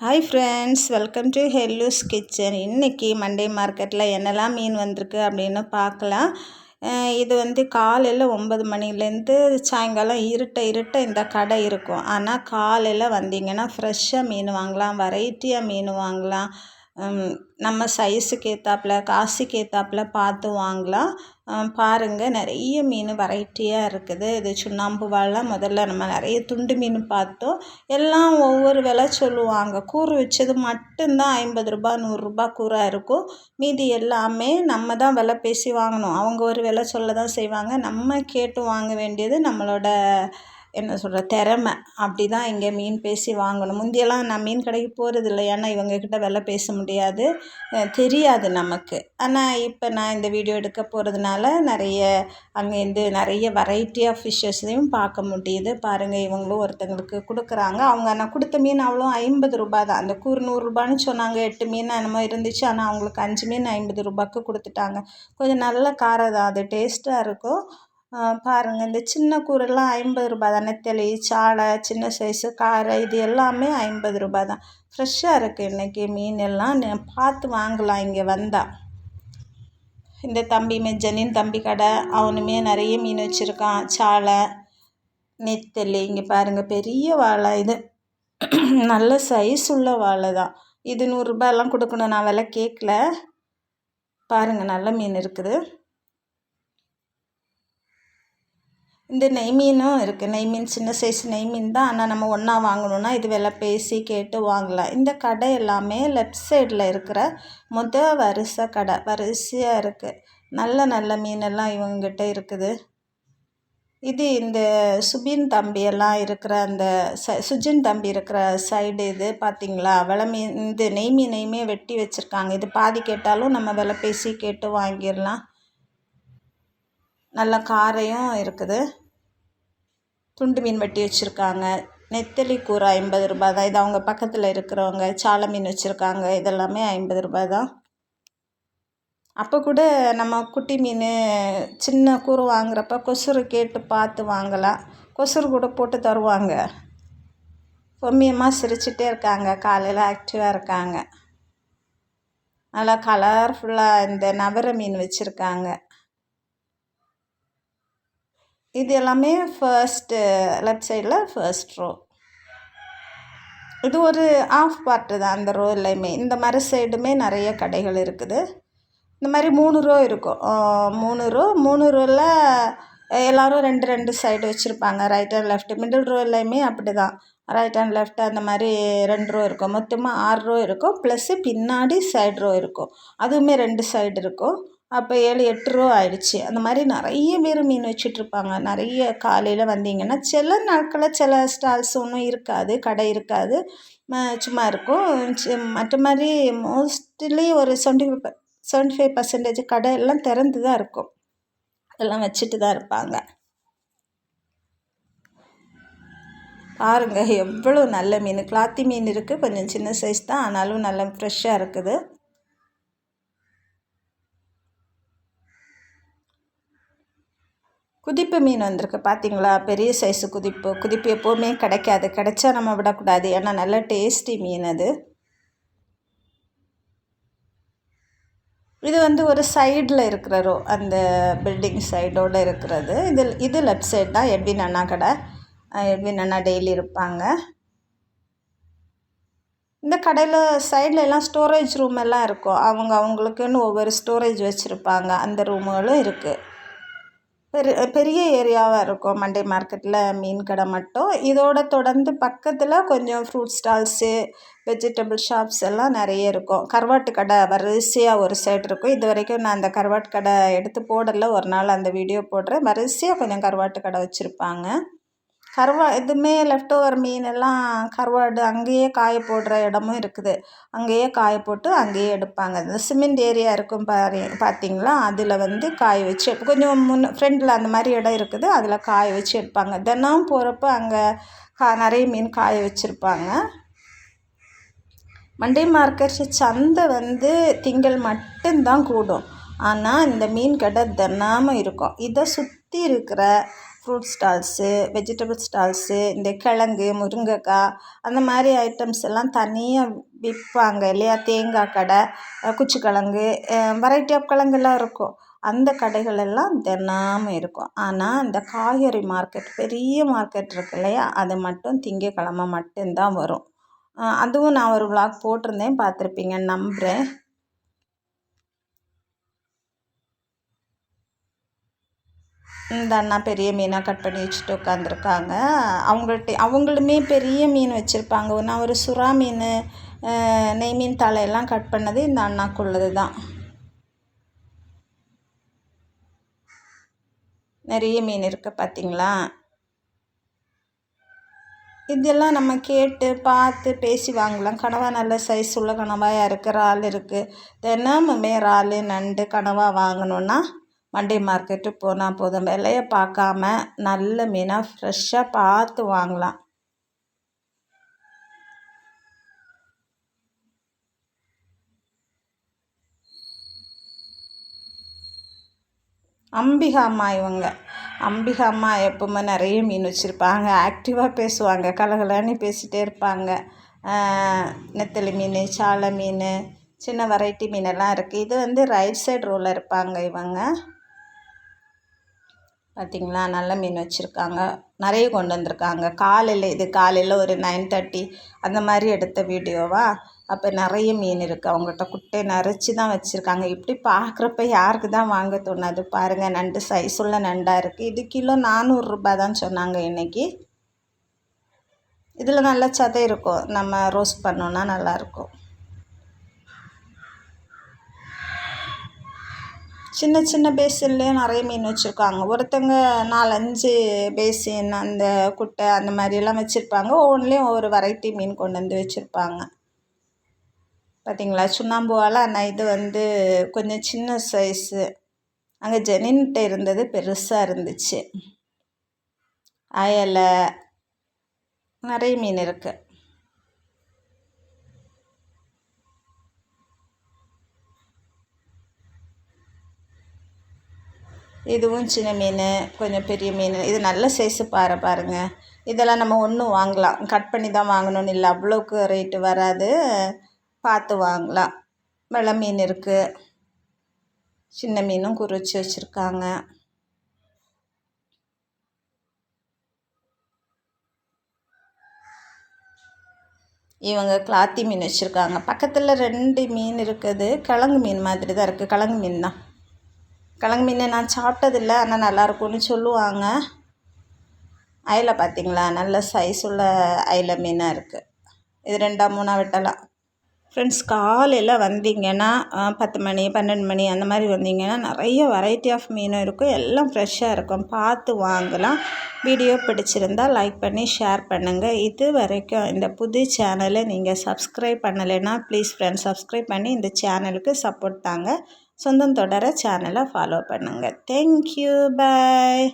Hi friends welcome to Hellu's kitchen இன்றைக்கி Monday மார்க்கெட்டில் என்னெல்லாம் மீன் வந்திருக்கு அப்படின்னு பார்க்கலாம். இது வந்து காலையில் ஒம்பது மணிலேருந்து சாயங்காலம் இருட்ட இருட்ட இந்த கடை இருக்கும். ஆனால் காலையில் வந்தீங்கன்னா ஃப்ரெஷ்ஷாக மீன் வாங்கலாம் வெரைட்டியாக மீன் வாங்கலாம். நம்ம சைஸுக்கு ஏற்றாப்புல காசுக்கு ஏற்றாப்புல பார்த்து வாங்கலாம். பாருங்கள் பாருங்க நிறைய மீன் வெரைட்டியாக இருக்குது. இது சுண்ணாம்பு வாழை முதல்ல நம்ம நிறைய துண்டு மீன் பார்த்தோம். எல்லாம் ஒவ்வொரு விலை சொல்லுவாங்க. கூறு வச்சது மட்டும்தான் ஐம்பது ரூபா நூறுரூபா கூறாக இருக்கும். மீதி எல்லாமே நம்ம தான் விலை பேசி வாங்கணும். அவங்க ஒரு விலை சொல்ல தான் செய்வாங்க. நம்ம கேட்டு வாங்க வேண்டியது நம்மளோட என்ன சொல்கிற திறமை. அப்படி தான் இங்கே மீன் பேசி வாங்கணும். முந்தியெல்லாம் நான் மீன் கடைக்கு போகிறது இல்லை. ஏன்னா இவங்கக்கிட்ட விலை பேச முடியாது. தெரியாது நமக்கு. ஆனால் இப்போ நான் இந்த வீடியோ எடுக்க போகிறதுனால நிறைய அங்கேருந்து நிறைய வெரைட்டி ஆஃப் ஃபிஷ்ஷஸையும் பார்க்க முடியுது. பாருங்கள் இவங்களும் ஒருத்தங்களுக்கு கொடுக்குறாங்க. அவங்க நான் கொடுத்த மீன் அவ்வளோ ஐம்பது ரூபா தான் அந்த கூறு நூறுரூபான்னு சொன்னாங்க. எட்டு மீன் என்னமோ இருந்துச்சு. ஆனால் அவங்களுக்கு அஞ்சு மீன் ஐம்பது ரூபாய்க்கு கொடுத்துட்டாங்க. கொஞ்சம் நல்ல காரம் தான் அது டேஸ்ட்டாக இருக்கும். பாருங்கள் இந்த சின்ன கூரெல்லாம் ஐம்பது ரூபாய் தான் நெத்தலி சாலை சின்ன சைஸு காரை இது எல்லாமே ஐம்பது ரூபாய் தான். ஃப்ரெஷ்ஷாக இருக்குது இன்றைக்கி மீன் எல்லாம். பார்த்து வாங்கலாம் இங்கே வந்தால் இந்த தம்பி மெஜனின் தம்பி கடை அவனுமே நிறைய மீன் வச்சுருக்கான். சாலை நெத்தலி இங்கே பாருங்கள் பெரிய வாழை இது. நல்ல சைஸ் உள்ள வாழை தான். இது நூறுரூபாயெல்லாம் கொடுக்கணும் நான் விலை கேட்கல. பாருங்கள் நல்ல மீன் இருக்குது. இந்த நெய் மீனும் இருக்குது நெய் மீன் சின்ன சைஸ் நெய் மீன் தான். ஆனால் நம்ம ஒன்றா வாங்கணுன்னா இது விலை பேசி கேட்டு வாங்கலாம். இந்த கடை எல்லாமே லெஃப்ட் சைடில் இருக்கிற முத வரிசை கடை வரிசையாக இருக்குது நல்ல நல்ல மீனெல்லாம் இவங்ககிட்ட இருக்குது. இது இந்த சுபின் தம்பி எல்லாம் இருக்கிற அந்த ச சுஜின் தம்பி இருக்கிற சைடு இது பார்த்தீங்களா விலை மீன் இந்த நெய் மீனையுமே வெட்டி வச்சுருக்காங்க. இது பாதி கேட்டாலும் நம்ம விலை பேசி கேட்டு வாங்கிடலாம். நல்ல காரையும் இருக்குது. துண்டு மீன் வெட்டி வச்சுருக்காங்க. நெத்தலி கூரை ஐம்பது ரூபாய் தான். இது அவங்க பக்கத்தில் இருக்கிறவங்க சாலை மீன் வச்சுருக்காங்க. இதெல்லாமே ஐம்பது ரூபாய் தான். அப்போ கூட நம்ம குட்டி மீன் சின்ன கூறு வாங்குறப்ப கொசுறு கேட்டு பார்த்து வாங்கலாம். கொசுறு கூட போட்டு தருவாங்க. பொம்மியமாக சிரிச்சிட்டே இருக்காங்க. காலையில் ஆக்டிவாக இருக்காங்க. நல்லா கலர்ஃபுல்லாக இந்த நவர மீன் வச்சுருக்காங்க. இது எல்லாமே ஃபர்ஸ்ட்டு லெஃப்ட் சைடில் ஃபர்ஸ்ட் ரோ இது ஒரு ஆஃப் பார்ட்டு தான் அந்த ரோ எல்லாமே. இந்த மாதிரி சைடுமே நிறைய கடைகள் இருக்குது. இந்த மாதிரி மூணு ரோ இருக்கும். மூணு ரோ மூணு ரோவில் எல்லோரும் ரெண்டு ரெண்டு சைடு வச்சுருப்பாங்க. Right and left middle row எல்லாமே அப்படி தான் ரைட் அண்ட் லெஃப்ட் அந்த மாதிரி ரெண்டு ரோ இருக்கும். மொத்தமாக ஆறு ரோ இருக்கும். ப்ளஸ்ஸு பின்னாடி சைடு ரோ இருக்கும். அதுவுமே ரெண்டு சைடு இருக்கும். அப்போ ஏழு எட்டு ரூபா ஆயிடுச்சு. அந்த மாதிரி நிறைய பேர் மீன் வச்சிட்ருப்பாங்க. நிறைய காலையில் வந்தீங்கன்னா சில நாட்களில் சில ஸ்டால்ஸ் ஒன்றும் இருக்காது கடை இருக்காது. சும்மா இருக்கும். மற்ற மாதிரி மோஸ்ட்லி ஒரு seventy five seventy five percentage கடை எல்லாம் திறந்து தான் இருக்கும். எல்லாம் வச்சுட்டு தான் இருப்பாங்க. பாருங்கள் எவ்வளோ நல்ல மீன். கிளாத்தி மீன் இருக்குது கொஞ்சம் சின்ன சைஸ் தான். ஆனாலும் நல்லா ஃப்ரெஷ்ஷாக இருக்குது. குதிப்பு மீன் வந்திருக்கு பார்த்தீங்களா? பெரிய சைஸு குதிப்பு. குதிப்பு எப்போவுமே கிடைக்காது. கிடைச்சா நம்ம விடக்கூடாது. ஏன்னா நல்ல டேஸ்டி மீன் அது. இது வந்து ஒரு சைடில் இருக்கிற ரோ அந்த பில்டிங் சைடோடு இருக்கிறது. இது இது லெஃப்ட் சைடு தான். எட்வின் அண்ணா கடை. எட்வின் அண்ணா டெய்லி இருப்பாங்க. இந்த கடையில் சைடில் எல்லாம் ஸ்டோரேஜ் ரூம் எல்லாம் இருக்கும். அவங்க அவங்களுக்குன்னு ஒவ்வொரு ஸ்டோரேஜ் வச்சுருப்பாங்க. அந்த ரூமுகளும் இருக்குது பெரு பெரிய ஏரியாவாக இருக்கும். மண்டே மார்க்கெட்டில் மீன் கடை மட்டும். இதோட தொடர்ந்து பக்கத்தில் கொஞ்சம் ஃப்ரூட் ஸ்டால்ஸு வெஜிடபிள் ஷாப்ஸ் எல்லாம் நிறைய இருக்கும். கருவாட்டு கடை வரிசையாக ஒரு சைடு இருக்கும். இது வரைக்கும் நான் அந்த கருவாட்டு கடை எடுத்து போடலை. ஒரு நாள் அந்த வீடியோ போடுறேன். வரிசையாக கொஞ்சம் கருவாட்டு கடை வச்சுருப்பாங்க. கருவா இதுவுமே லெஃப்ட் ஓவர் மீன் எல்லாம் கருவாடு அங்கேயே காய போடுற இடமும் இருக்குது. அங்கேயே காய போட்டு அங்கேயே எடுப்பாங்க. இந்த சிமெண்ட் ஏரியா இருக்கும் பாரு பார்த்தீங்களா அதில் வந்து காய வச்சு கொஞ்சம் முன்ன ஃப்ரெண்டில் அந்த மாதிரி இடம் இருக்குது. அதில் காய வச்சு எடுப்பாங்க. தினம் போகிறப்ப அங்கே கா நிறைய மீன் காய வச்சுருப்பாங்க. மண்டே மார்க்கெட் சந்தை வந்து திங்கள் மட்டும்தான் கூடும். ஆனால் இந்த மீன் கடை தினமும் இருக்கும். இதை சுற்றி இருக்கிற ஃப்ரூட் ஸ்டால்ஸு வெஜிடபிள் ஸ்டால்ஸு இந்த கிழங்கு முருங்கைக்காய் அந்த மாதிரி ஐட்டம்ஸ் எல்லாம் தனியாக விற்பாங்க இல்லையா? தேங்காய் கடை குச்சிக்கிழங்கு வெரைட்டி ஆஃப் கிழங்கெல்லாம் இருக்கும். அந்த கடைகள் எல்லாம் தினமும் இருக்கும். ஆனால் இந்த காய்கறி மார்க்கெட் பெரிய மார்க்கெட் இருக்கு இல்லையா? அது மட்டும் திங்கக்கிழம மட்டும்தான் வரும். அதுவும் நான் ஒரு விளாக் போட்டிருந்தேன் பார்த்துருப்பீங்கன்னு நம்புகிறேன் இந்த அண்ணா பெரிய மீனாக கட் பண்ணி வச்சுட்டு உட்காந்துருக்காங்க அவங்கள்ட்ட அவங்களுமே பெரிய மீன் வச்சுருப்பாங்க. நான் ஒரு சுறா மீன் நெய் மீன் தலையெல்லாம் கட் பண்ணது இந்த அண்ணாக்குள்ளது தான். நிறைய மீன் இருக்குது பார்த்தீங்களா இதெல்லாம் நம்ம கேட்டு பார்த்து பேசி வாங்கலாம். கனவா நல்ல சைஸ் உள்ள கனவாயாக இருக்குது இறால் இருக்குது தினமுமே இறால் நண்டு கனவா வாங்கணுன்னா மண்டே மார்க்கெட்டு போனால் போதும். விலைய பார்க்காம நல்ல மீனாக ஃப்ரெஷ்ஷாக பார்த்து வாங்கலாம். அம்பிகா அம்மா இவங்க. அம்பிகா அம்மா எப்பவுமே நிறைய மீன் வச்சுருப்பாங்க. ஆக்டிவாக பேசுவாங்க. கலகலன்னு பேசிகிட்டே இருப்பாங்க. நெத்தலி மீன் சாலை மீன் சின்ன வெரைட்டி மீனெல்லாம் இருக்குது இது வந்து ரைட் சைடு ரோவில் இருப்பாங்க இவங்க. பார்த்திங்களா? நல்ல மீன் வச்சுருக்காங்க. நிறைய கொண்டு வந்திருக்காங்க. காலையில் இது காலையில் ஒரு நைன் தேர்ட்டி அந்த மாதிரி எடுத்த வீடியோவா? அப்போ நிறைய மீன் இருக்குது அவங்கள்ட்ட குட்டை நிறச்சி தான் வச்சுருக்காங்க. இப்படி பார்க்குறப்ப யாருக்கு தான் வாங்க தோணாது? பாருங்கள் நண்டு சைஸ் உள்ள நண்டாக இருக்குது இது கிலோ நானூறுரூபா தான் சொன்னாங்க இன்றைக்கி இதில் நல்ல சதை இருக்கும். நம்ம ரோஸ்ட் பண்ணோன்னா நல்லாயிருக்கும் சின்ன சின்ன பேசின்லேயே நிறைய மீன் வச்சுருக்காங்க. ஒருத்தங்க நாலஞ்சு பேசின் அந்த குட்டை அந்த மாதிரியெல்லாம் வச்சுருப்பாங்க. ஒவ்வொன்றுலேயும் ஒவ்வொரு வெரைட்டி மீன் கொண்டு வந்து வச்சுருப்பாங்க. பார்த்திங்களா சுண்ணாம்புவால் ஆனால் இது வந்து கொஞ்சம் சின்ன சைஸு அங்கே ஜெனின்கிட்ட இருந்தது பெருசாக இருந்துச்சு. அயலை நிறைய மீன் இருக்குது இதுவும் சின்ன மீன் கொஞ்சம் பெரிய மீன். இது நல்ல சைஸு பாறை பாருங்கள் இதெல்லாம் நம்ம ஒன்றும் வாங்கலாம். கட் பண்ணி தான் வாங்கணும்னு இல்லை. அவ்வளோக்கு ரேட்டு வராது. பார்த்து வாங்கலாம். வெள்ளை மீன் இருக்குது சின்ன மீனும் குறிச்சி வச்சுருக்காங்க. இவங்க கிளாத்தி மீன் வச்சுருக்காங்க. பக்கத்தில் ரெண்டு மீன் இருக்குது. கிழங்கு மீன் மாதிரி தான் இருக்குது கிழங்கு மீன் தான். கிழங்கு மீன் நான் சாப்பிட்டதில்ல ஆனால் நல்லாயிருக்கும்னு சொல்லுவாங்க. அயில பார்த்திங்களா? நல்ல சைஸ் உள்ள அயில மீனாக இருக்குது இது ரெண்டாக மூணாக வெட்டலாம். ஃப்ரெண்ட்ஸ் காலையில் வந்தீங்கன்னா பத்து மணி பன்னெண்டு மணி அந்த மாதிரி வந்தீங்கன்னா நிறைய வெரைட்டி ஆஃப் மீனும் இருக்கும். எல்லாம் ஃப்ரெஷ்ஷாக இருக்கும். பார்த்து வாங்கலாம். வீடியோ பிடிச்சிருந்தால் லைக் பண்ணி ஷேர் பண்ணுங்கள் இது வரைக்கும் இந்த புது சேனலை நீங்கள் சப்ஸ்கிரைப் பண்ணலைன்னா ப்ளீஸ் ஃப்ரெண்ட்ஸ் சப்ஸ்கிரைப் பண்ணி இந்த சேனலுக்கு சப்போர்ட் தாங்க. சொந்தம் தொடர சேனலை ஃபாலோ பண்ணுங்கள் தேங்க்யூ பாய்